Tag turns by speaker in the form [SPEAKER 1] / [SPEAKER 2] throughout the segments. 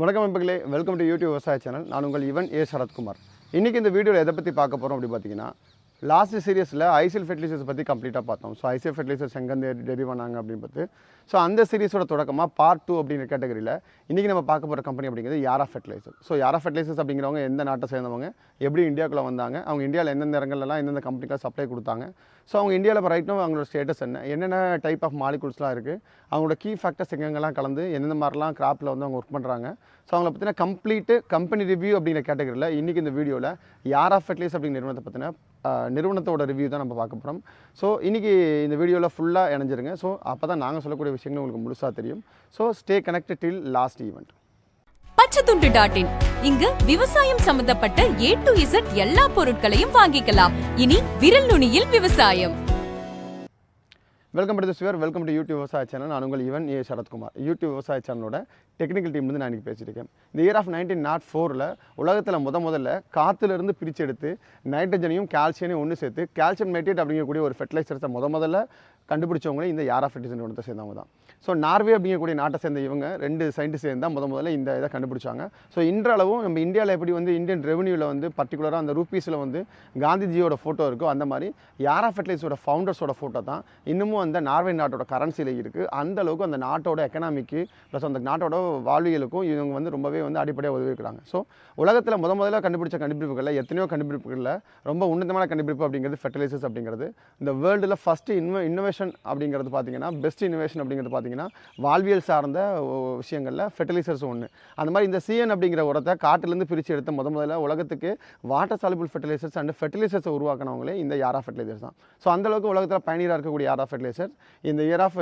[SPEAKER 1] வணக்கம் நண்பர்களே welcome to YouTube விவசாய சேனல் நான் உங்கள் இவன் ஏ. சரத்குமார். இன்றைக்கி இந்த வீடியோவில் எதை பற்றி பார்க்க போகிறோம் அப்படி பார்த்தீங்கன்னா லாஸ்ட் சீரியஸில் ஐசிஎல் ஃபெர்டிலைசர்ஸ் பற்றி கம்ப்ளீட்டாக பார்த்தோம். ஸோ ஐசிஎல் ஃபெர்டிலைசர்ஸ் எங்கேருந்து டெரிவ் பண்ணாங்க அப்படின்னு பார்த்து ஸோ அந்த சீரிஸோட தொடக்கமாக பார்ட் டூ அப்படிங்கிற கேட்டகரியில் இன்றைக்கி நம்ம பார்க்க போகிற கம்பெனி அப்படிங்கிறது யாரா ஃபெர்டிலைசர் ஸோ யாரா ஃபெர்டிலைசர்ஸ் அப்படிங்கிறவங்க எந்த நாட்டை சேர்ந்தவங்க எப்படி இந்தியாவுக்குள்ளே வந்தாங்க அவங்க இந்தியாவில் எந்தெந்த இடங்கள்லாம் எந்தெந்த கம்பெனிக்கெலாம் சப்ளை கொடுத்தாங்க. ஸோ அவங்க இந்தியாவில் இப்போ ரைட்டும் அவங்களோட ஸ்டேட்டஸ் என்ன என்னென்ன டைப் ஆஃப் மாலிகூல்ஸ்லாம் இருக்குது அவங்களோட கீ ஃபேக்டர்ஸ் எங்கெங்கெல்லாம் கலந்து எந்தெந்த மாதிரிலாம் கிராப்பில் வந்து அவங்க ஒர்க் பண்ணுறாங்க ஸோ அவங்கள பற்றின கம்ப்ளீட்டு கம்பெனி ரிவ்யூ அப்படிங்கிற கேட்டகரியில் இன்றைக்கி இந்த வீடியோவில் யாரா ஃபெர்டிலைசர் அப்படிங்கிற நிறுவனத்தை பற்றின நிறுவனத்தோட ரிவ்யூ தான் நம்ம பார்க்க போகிறோம் ஸோ இன்றைக்கி இந்த வீடியோவில் ஃபுல்லாக இணைஞ்சிருங்க. ஸோ அப்போ தான் நாங்கள் சொல்லக்கூடிய விஷயங்கள் உங்களுக்கு முழுசாக தெரியும். So stay connected till last event
[SPEAKER 2] Pachaithundu dot in இங்கு விவசாயம் சம்பந்தப்பட்ட ஏ டு இசட் எல்லா பொருட்களையும் வாங்கிக்கலாம். இனி விரல் நுனியில் விவசாயம்.
[SPEAKER 1] வெல்கம் டு சிவர் வெல்கம் டு யூடியூப் விவசாய சேனல் நான் உங்கள் இவன் ஏ. சரத்குமார். யூடியூப் விவசாய சேனலோட டெக்னிக்கல் டீம் வந்து நான் இன்றைக்கி பேசிட்டு இருக்கேன். இந்த இயர் ஆஃப் நைன்டீன் நாட் ஃபோரில் உலகத்தில் முத முதல்ல காற்றுலேருந்து பிரித்து எடுத்து நைட்ரஜனையும் கால்சியனையும் ஒன்று சேர்த்து கால்சியம் நைட்ரேட் அப்படிங்கக்கூடிய ஒரு ஃபெர்டிலைசர்ஸை முத முதல்ல கண்டுபிடிச்சவங்களே இந்த யாரா ஃபிட்டிஸ் நிறுவனத்தை சேர்ந்தவங்க தான். ஸோ நார்வே அப்படிங்கக்கூடிய நாட்டை சேர்ந்த இவங்க ரெண்டு சயின்டிஸ்ட் சேர்ந்தால் முத முதல்ல இந்த இதை கண்டுபிடிச்சாங்க. ஸோ இன்றளவும் நம்ம இந்தியாவில் எப்படி வந்து இந்தியன் ரெவன்யூவில் வந்து பர்டிகுலராக அந்த ரூபீஸில் வந்து காந்திஜியோட ஃபோட்டோ இருக்கோ அந்த மாதிரி யாரா ஃபெர்டிலைசரோட ஃபவுண்டர்ஸோட ஃபோட்டோ தான் இன்னமும் அந்த நார்வே நாட்டோட கரன்சியில் இருக்குது அந்த அளவுக்கு அந்த நாட்டோட எக்கனாமிக்கு ப்ளஸ் அந்த நாட்டோட வாழ்வியலுக்கும் இவங்க வந்து ரொம்பவே வந்து அடிப்படையாக உதவி இருக்கிறாங்க. ஸோ உலகத்தில் முத முதல்ல கண்டுபிடிச்ச கண்டுபிடிப்புகளில் எத்தனையோ கண்டுபிடிப்புகளில் ரொம்ப உன்னதமான கண்டுபிடிப்பு அப்படிங்கிறது ஃபெர்டிலைசர்ஸ் அப்படிங்கிறது. இந்த வேர்ல்டில் ஃபஸ்ட்டு இன்வ இன்னோவேஷன் அப்படிங்கிறது பார்த்தீங்கன்னா பெஸ்ட் இன்னோவேஷன் அப்படிங்கிறது பார்த்தீங்கன்னா வாழ்வியல் சார்ந்த விஷயங்களில் ஃபெர்டிலைசர்ஸ் ஒன்று அந்த மாதிரி இந்த சிஎன் அப்படிங்கிற உரத்தை காட்டிலேருந்து பிரித்து எடுத்த முத முதல்ல உலகத்துக்கு வாட்டர் சாலிபிள் ஃபெர்டிலைசர்ஸ் அண்ட் ஃபெர்டிலைசர்ஸை உருவாக்கினவங்களே இந்த யாரா ஃபெர்டிலைசர்ஸ் தான். ஸோ அந்தளவுக்கு உலகத்தில் பயணியராக இருக்கக்கூடிய யாரா ஃபெர்டிலைசர் இந்த இயர் ஆஃப்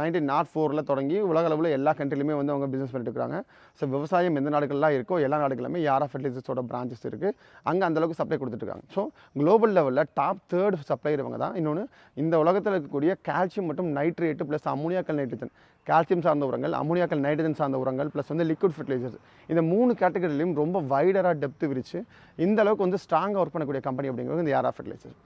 [SPEAKER 1] நைன்டீன் நாட் ஃபோரில் தொடங்கி உலக அளவில் எல்லா கண்ட்ரிலையுமே வந்து அவங்க பிஸ்னஸ் பண்ணிட்டு இருக்காங்க. ஸோ விவசாயம் எந்த நாடுகள்லாம் இருக்கோ எல்லா நாடுகளுமே யாரா ஃபெர்டிலைசர்ஸோட பிரான்ச்சஸ் இருக்குது அங்கே அந்தளவுக்கு சப்ளை கொடுத்துட்ருக்காங்க ஸோ குளோபல் லெவலில் டாப் தேர்ட் சப்ளையர் இவங்க தான். இன்னொன்று இந்த உலகத்தில் இருக்கக்கூடிய கால்சியம் மற்றும் nitrate plus ammoniacal nitrogen calcium சார்ந்த உரங்கள் அமோனியாக்கள் நைட்ரஜன் சார்ந்த உரங்கள் ப்ளஸ் வந்து லிக்விட் ஃபெர்டிலைசர்ஸ் இந்த மூணு கேட்டகரிலையும் ரொம்ப வைடராக டெப்த் விரிச்சு இந்த அளவுக்கு வந்து ஸ்ட்ராங்காக ஒர்க் பண்ணக்கூடிய கம்பெனி அப்படிங்கிறது இந்த யாரா ஃபெர்டிலைசர்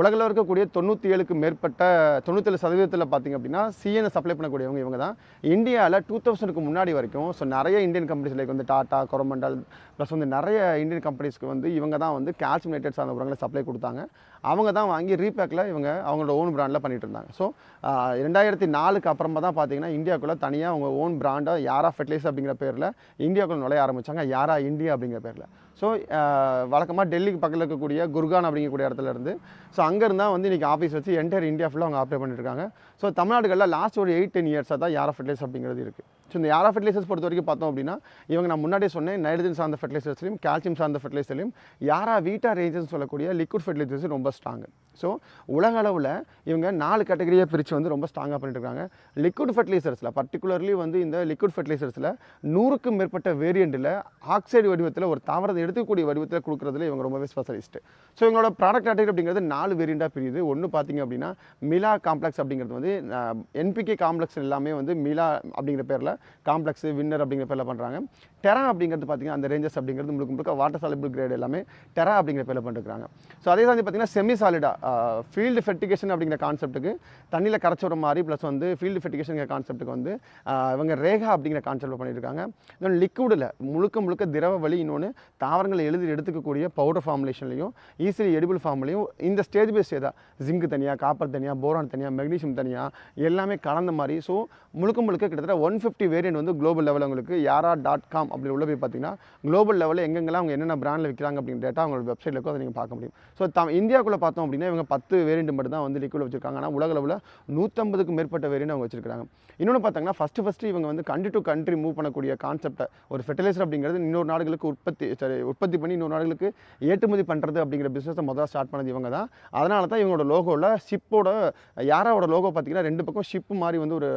[SPEAKER 1] உலகில் இருக்கக்கூடிய தொண்ணூற்றி ஏழுக்கு மேற்பட்ட தொண்ணூத்தேழு சதவீதத்தில் பார்த்தீங்க அப்படின்னா சிஎனை சப்ளை பண்ணக்கூடியவங்க இவங்க தான். இந்தியாவில் டூ தௌசண்ட்க்கு முன்னாடி வரைக்கும் ஸோ நிறைய இந்தியன் கம்பெனிஸ் லைக் வந்து டாடா கொரமண்டல் ப்ளஸ் வந்து நிறைய இந்தியன் கம்பெனிஸ்க்கு வந்து இவங்க தான் வந்து கால்சியம் நைட்ரேட் சார்ந்த உரங்களை சப்ளை கொடுத்தாங்க. அவங்க தான் வாங்கி ரீபேக்கில் இவங்க அவங்களோட ஓன் பிராண்டில் பண்ணிகிட்டு இருந்தாங்க. ஸோ ரெண்டாயிரத்தி நாலுக்கு அப்புறமா தான் பார்த்தீங்கன்னா இந்தியாவுக்குள்ளே தனியாக அவங்க ஓன் பிராண்டாக யாரா ஃபெர்டிலைசர் அப்படிங்கிற பேரில் இந்தியாவுக்குள்ள நுழைய ஆரம்பிச்சாங்க. யாரா இந்தியா அப்படிங்கிற பேரில். ஸோ வழக்கமாக டெல்லிக்கு பக்கத்தில் இருக்கக்கூடிய குர்கான் அப்படிங்கக்கூடிய இடத்துல இருந்து ஸோ அங்கேருந்தா வந்து இன்றைக்கி ஆஃபீஸ் வச்சு என்டையர் இந்தியா ஃபுல்லாக அவங்க ஆப்ரேட் பண்ணியிருக்காங்க ஸோ தமிழ்நாடுகளில் லாஸ்ட் ஒரு எயிட் டென் இயர்ஸாக தான் யாரா ஃபெர்டிலைசர் அப்படிங்கிறது இருக்குது ஸோ இந்த யாரா ஃபெர்டிலைசர்ஸ் பொறுத்த வரைக்கும் பார்த்தோம் அப்படின்னா இவங்க நான் முன்னாடியே சொன்னேன் நைட்ரஜன் சார்ந்த ஃபெர்டிலைசர்ஸ்லையும் கால்சியம் சார்ந்த ஃபெர்டிலைசர்லையும் யாரா வீட்டா ரேஞ்சஸ் சொல்லக்கூடிய லிக்விட் ஃபெர்டிலைசர்ஸ் ரொம்ப ஸ்ட்ராங்கு ஸோ உலக அளவில் இவங்க நாலு கேட்டகரியாக பிரித்து வந்து ரொம்ப ஸ்ட்ராங்காக பண்ணிட்டு இருக்காங்க. லிக்விட் ஃபெர்டிலைசர்ஸில் பர்டிகுலர்லி வந்து இந்த லிக்விட் ஃபெர்டிலைசர்ஸில் நூறுக்கும் மேற்பட்ட வேரியண்ட்டில் ஆக்சைடு வடிவத்தில் ஒரு தாவரத்தை எடுத்துக்கூடிய வடிவத்தில் கொடுக்குறதுல இவங்க ரொம்பவே ஸ்பெஷலிஸ்ட் ஸோ இவங்களோட ப்ராடக்ட் கேட்டகரி அப்படிங்கிறது நாலு வேரியண்ட்டாக பிரியுது. ஒன்று பார்த்தீங்க அப்படின்னா மிலா காம்ப்ளெக்ஸ் அப்படிங்கிறது வந்து என்பிகே காம்ப்ளெக்ஸ் எல்லாமே வந்து மிலா அப்படிங்கிற பேரில் காம்ப்ளெக்ஸு வின்னர் அப்படிங்கிற பேரில் பண்ணுறாங்க டெரா அப்படிங்கிறது பார்த்தீங்கன்னா அந்த ரேஞ்சஸ் அப்படிங்கிறது முழுக்க முழுக்க வாட்டர் சாலிபிள் கிரேட் எல்லாமே டெரா அப்படிங்கிற பேரில் பண்ணிருக்காங்க ஸோ அதே வந்து பார்த்தீங்கன்னா செமி சாலிடா ஃபீல்டு ஃபெர்டிகேஷன் அப்படிங்கிற கான்செப்ட்டுக்கு தண்ணியில் கரைச்சி விட மாதிரி ப்ளஸ் வந்து ஃபீல்டு ஃபெர்டிகேஷன் கான்செப்ட்டுக்கு வந்து இவங்க ரேகா அப்படிங்கிற கான்செப்ட் பண்ணியிருக்காங்க இன்னொன்று லிக்விடில் முழுக்க முழுக்க திரவ வழி இன்னொன்று தாவரங்களை எழுதி எடுத்துக்கக்கூடிய பவுடர் ஃபார்முலேஷன்லையும் ஈஸிலி எடிபிள் ஃபார்ம்லையும் இந்த ஸ்டேஜ் பை ஸ்டேஜாக ஜிங்க் தனியாக காப்பர் தனியாக போரான் தனியாக மெக்னீஷியம் தனியாக எல்லாமே கலந்த மாதிரி. ஸோ முழுக்க முழுக்க கிட்டத்தட்ட ஒன் ஃபிஃப்டி வேரியன்ட் வந்து குளோபல் லெவல் உங்களுக்கு யாரா டாட் காம் அப்படி உள்ள போய் பார்த்தீங்கன்னா குளோபல் லெவலில் எங்கெங்கெல்லாம் அவங்க என்னென்ன பிராண்டில் விற்கிறாங்க அப்படிங்கிற டேட்டா அவங்களோட வெப்சைட்டில் இருக்கும் அதை நீங்கள் பார்க்க முடியும். ஸோ தம் இந்தியாவுக்குள்ளே பார்த்தோம் அப்படின்னா இவங்க பத்து வேரியண்ட் மட்டும் தான் வந்து லிக்விட் வச்சிருக்காங்க. ஆனால் உலக லெவலில் நூற்றம்பதுக்கும் மேற்பட்ட வேரியண்ட் அவங்க வச்சிருக்காங்க இன்னொன்று பார்த்தீங்கன்னா ஃபஸ்ட்டு ஃபஸ்ட்டு இவங்க வந்து கண்ட்ரி டு கண்ட்ரி மூவ் பண்ணக்கூடிய கான்செப்ட்டை ஒரு ஃபெர்டிலைசர் அப்படிங்கிறது இன்னொரு நாடுகளுக்கு உற்பத்தி சரி உற்பத்தி பண்ணி இன்னொரு நாடுகளுக்கு ஏற்றுமதி பண்ணுறது அப்படிங்கிற பிஸ்னஸை முதல்ல ஸ்டார்ட் பண்ணது இவங்க தான். அதனால தான் இவங்களோட லோகோவில் ஷிப்போட யாரோட லோகோ பார்த்தீங்கன்னா ரெண்டு பக்கம் ஷிப் மாதிரி வந்து ஒரு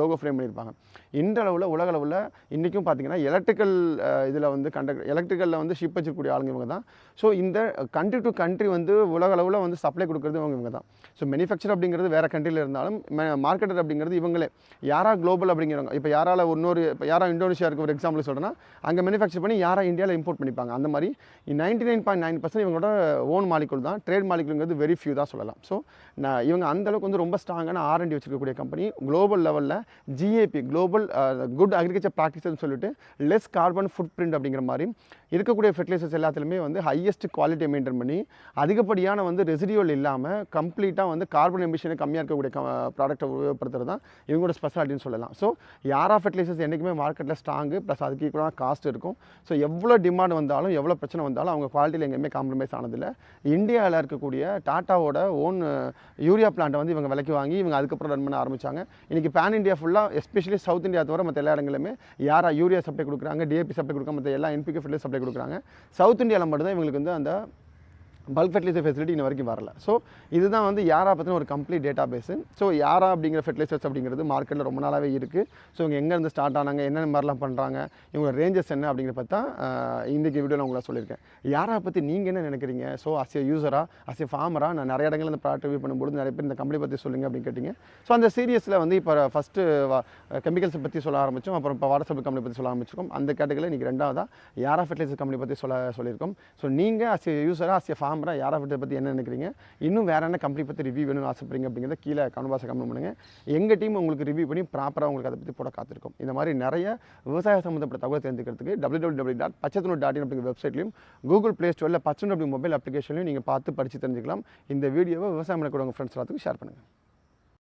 [SPEAKER 1] லோகோ ஃப்ரேம் பண்ணியிருப்பாங்க. இன்றளவில் உலக அளவில் இன்றைக்கும் பார்த்தீங்கன்னா எலக்ட்ரிக்கல் uh, இதில் வந்து கண்டக்ட் எலக்ட்ரிக்கலில் வந்து ஷிப் வச்சிருக்கக்கூடிய ஆளுங்க இவங்க தான். ஸோ இந்த கண்ட்ரி டு கண்ட்ரி வந்து உலக அளவில் வந்து சப்ளை கொடுக்குறது இவங்க இவங்க தான். ஸோ மேனுஃபேக்சர் அப்படிங்கிறது வேறு கண்ட்ரியில் இருந்தாலும் மார்க்கெட்டர் அப்படிங்கிறது இவங்களே. யாரா குளோபல் அப்படிங்கிறவங்க இப்போ யாரால் இன்னொரு இப்போ யாரா இந்தோனேஷியாவுக்கு ஒரு எக்ஸாம்பிள் சொல்கிறேன்னா அங்கே மேனுஃபேக்சர் பண்ணி யாரா இந்தியாவில் இம்போர்ட் பண்ணிப்பாங்க. அந்த மாதிரி ninety nine point nine percent இவங்களோட ஓன் மாலிகுல் தான். ட்ரேட் மாலிகுல்ங்கிறது வெரி ஃபியூ தான் சொல்லலாம். ஸோ நான் இவங்க அந்தளவுக்கு வந்து ரொம்ப ஸ்ட்ராங்கான ஆர்என்டி வச்சிருக்கக்கூடிய கம்பெனி குளோபல் லெவலில் ஜிஏபி குளோபல் குட் அக்ரிகல்ச்சர் ப்ராக்டிஸ்னு சொல்லிட்டு லெஸ் கார்பன் ஃபுட் பிரிண்ட் அப்படிங்கிற மாதிரி இருக்கக்கூடிய ஃபெர்டிலைசர்ஸ் எல்லாத்துலேயுமே வந்து ஹையஸ்ட் குவாலிட்டியை மெயின்டைன் பண்ணி அதிகப்படியான வந்து ரெசிடியூல் இல்லாமல் கம்ப்ளீட்டாக வந்து கார்பன் எமிஷனை கம்மியாக இருக்கக்கூடிய ப்ராடக்ட்டை உபயோகப்படுத்துறது தான் இவங்களோட ஸ்பெஷாலிட்டின்னு சொல்லலாம். ஸோ யாரா ஃபெர்டிலைசர்ஸ் என்றைக்குமே மார்க்கெட்டில் ஸ்ட்ராங்கு ப்ளஸ் அதுக்கு ஈக்குவலான காஸ்ட் இருக்கும். ஸோ எவ்வளோ டிமாண்ட் வந்தாலும் எவ்வளோ பிரச்சனை வந்தாலும் அவங்க குவாலிட்டியில் எங்கேயுமே காம்ப்ரமைஸ் ஆனதில்லை. இந்தியாவில் இருக்கக்கூடிய டாட்டாவோட ஓன் யூரியா பிளான்ட்டை வந்து இவங்க விலைக்கு வாங்கி இவங்க அதுக்கப்புறம் ரன் பண்ண ஆரம்பிச்சாங்க. இன்றைக்கி பேன் இந்தியா ஃபுல்லாக எஸ்பெஷலி சவுத் இந்தியா தவிர மற்ற எல்லா இடங்களுமே யாரா யூரியா சப்ளை கொடுக்குறாங்க. டிஏபி சப்ளை கொடுக்காம மற்ற எல்லா என்பிகே ஃபெர்டிலைசர் சப்ளை கொடுக்குறாங்க. சவுத் இந்தியாவில் மட்டும்தான் இவங்களுக்கு வந்து அந்த பல்க் ஃபெர்டிலைசர் ஃபெசிலிட்டி இன்ன வரைக்கும் வரல. ஸோ இதுதான் வந்து யாரா பற்றின ஒரு கம்ப்ளீட் டேட்டா பேஸு ஸோ யாரா அப்படிங்கிற ஃபெர்டிலைசர்ஸ் அப்படிங்கிறது மார்க்கெட்டில் ரொம்ப நாளாகவே இருக்குது ஸோ இவங்க எங்கேருந்து ஸ்டார்ட் ஆனாங்க என்னென்ன மாதிரிலாம் பண்ணுறாங்க இவங்க ரேஞ்சஸ் என்ன அப்படிங்கிற பார்த்தா இன்றைக்கி வீடியோவில் உங்களை சொல்லியிருக்கேன். யாரா பற்றி நீங்கள் என்ன நினைக்கிறீங்க? ஸோ அஸ் எ யூசராக அஸ் எ ஃபார்மராக நான் நிறைய இடங்கள் இந்த ப்ராடக்ட் ரிவ்யூ பண்ணும்போது நிறைய பேர் இந்த கம்பெனி பற்றி சொல்லுங்க அப்படின்னு கேட்டிங்க. ஸோ அந்த சீரியஸில் வந்து இப்போ ஃபஸ்ட்டு கெமிக்கல்ஸை பற்றி சொல்ல ஆரம்பித்தோம் அப்புறம் இப்போ வாட்டர் சப்ளை கம்பெனி பற்றி சொல்ல ஆரம்பிச்சிருக்கோம். அந்த கேட்டகரியில் இன்றைக்கி ரெண்டாவதாக யாரா ஃபெர்டிலைசர் கம்பெனி பற்றி சொல்ல சொல்லியிருக்கோம். ஸோ நீங்கள் அஸ் எ யூசராக அஸ் ஃபார்ம் ஃபார்மராக யாரை ஃபெர்டிலைசர் பற்றி என்ன நினைக்கிறீங்க? இன்னும் வேறு என்ன கம்பெனி பற்றி ரிவ்யூ வேணும்னு ஆசைப்படுறீங்க அப்படிங்கிறத கீழே கமெண்ட் கமெண்ட் பண்ணுங்கள் எங்கள் டீம் உங்களுக்கு ரிவ்யூ பண்ணி ப்ராப்பராக உங்களுக்கு அதை பற்றி போட காத்திருக்கும். இந்த மாதிரி நிறைய விவசாய சம்மந்தப்பட்ட தகவல் தெரிஞ்சுக்கிறதுக்கு W W W dot Pachathanur dot in அப்படிங்கிற வெப்சைட்லையும் கூகுள் ப்ளே ஸ்டோரில் பச்சன் அப்படி மொபைல் அப்ளிகேஷன்லையும் நீங்கள் பார்த்து படித்து தெரிஞ்சுக்கலாம். இந்த வீடியோவை விவசாயம் பண்ணக்கூடிய உங்கள் ஃப்ரெண்ட்ஸ் எல்லாத்துக்கும் ஷேர் பண்ணுங்கள்